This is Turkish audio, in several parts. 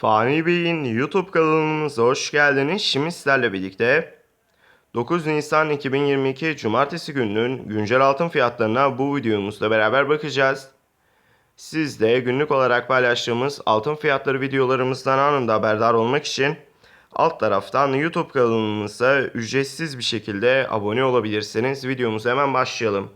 Fani Bey'in YouTube kanalımıza hoş geldiniz. Şimdi sizlerle birlikte 9 Nisan 2022 Cumartesi gününün güncel altın fiyatlarına bu videomuzda beraber bakacağız. Siz de günlük olarak paylaştığımız altın fiyatları videolarımızdan anında haberdar olmak için alt taraftan YouTube kanalımıza ücretsiz bir şekilde abone olabilirsiniz. Videomuza hemen başlayalım.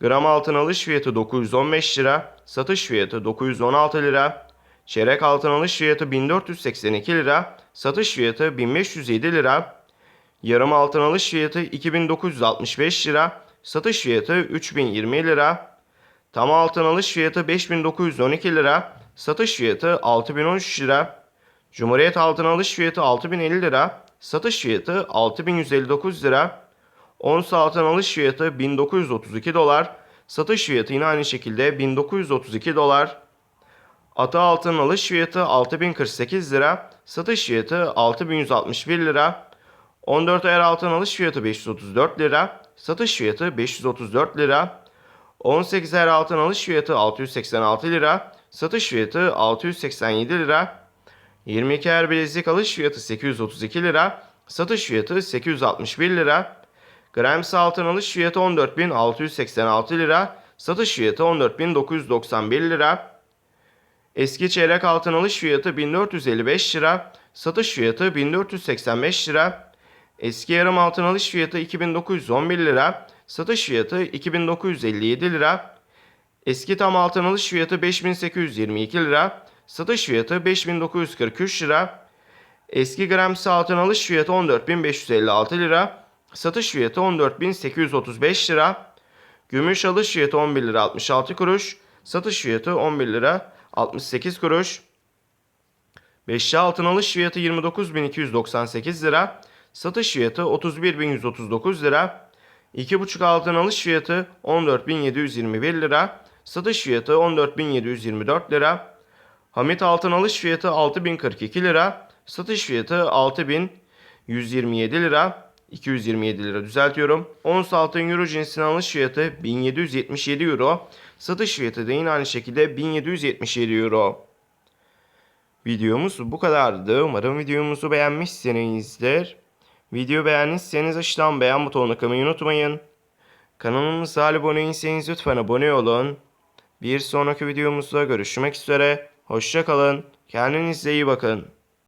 Gram altın alış fiyatı 915 lira, satış fiyatı 916 lira. Çeyrek altın alış fiyatı 1482 lira, satış fiyatı 1507 lira. Yarım altın alış fiyatı 2965 lira, satış fiyatı 3020 lira. Tam altın alış fiyatı 5912 lira, satış fiyatı 6013 lira. Cumhuriyet altın alış fiyatı 6050 lira, satış fiyatı 6159 lira. Ons altın alış fiyatı 1932 dolar, satış fiyatı yine aynı şekilde 1932 dolar. Ata altın alış fiyatı 6048 lira, satış fiyatı 6161 lira. 14 ayar altın alış fiyatı 534 lira, satış fiyatı 534 lira. 18 ayar altın alış fiyatı 686 lira, satış fiyatı 687 lira. 22 ayar bilezik alış fiyatı 832 lira, satış fiyatı 861 lira. Grams altın alış fiyatı 14.686 lira, satış fiyatı 14.991 lira. Eski çeyrek altın alış fiyatı 1455 lira, satış fiyatı 1485 lira. Eski yarım altın alış fiyatı 2911 lira, satış fiyatı 2957 lira. Eski tam altın alış fiyatı 5822 lira, satış fiyatı 5943 lira. Eski grams altın alış fiyatı 14.556 lira, satış fiyatı 14.835 lira. Gümüş alış fiyatı 11 lira 66 kuruş, satış fiyatı 11 lira 68 kuruş. Beşli altın alış fiyatı 29.298 lira, satış fiyatı 31.139 lira. 2,5 altın alış fiyatı 14.721 lira, satış fiyatı 14.724 lira. Hamit altın alış fiyatı 6042 lira, satış fiyatı 6127 lira. 227 lira düzeltiyorum. Ons altın euro cinsinin alış fiyatı 1777 euro. Satış fiyatı da yine aynı şekilde 1777 euro. Videomuz bu kadardı. Umarım videomuzu beğenmişsinizdir. Video beğendiyseniz aşağıdan beğen butonuna kılmayı unutmayın. Kanalımıza abone değilseniz lütfen abone olun. Bir sonraki videomuzda görüşmek üzere. Hoşçakalın. Kendinize iyi bakın.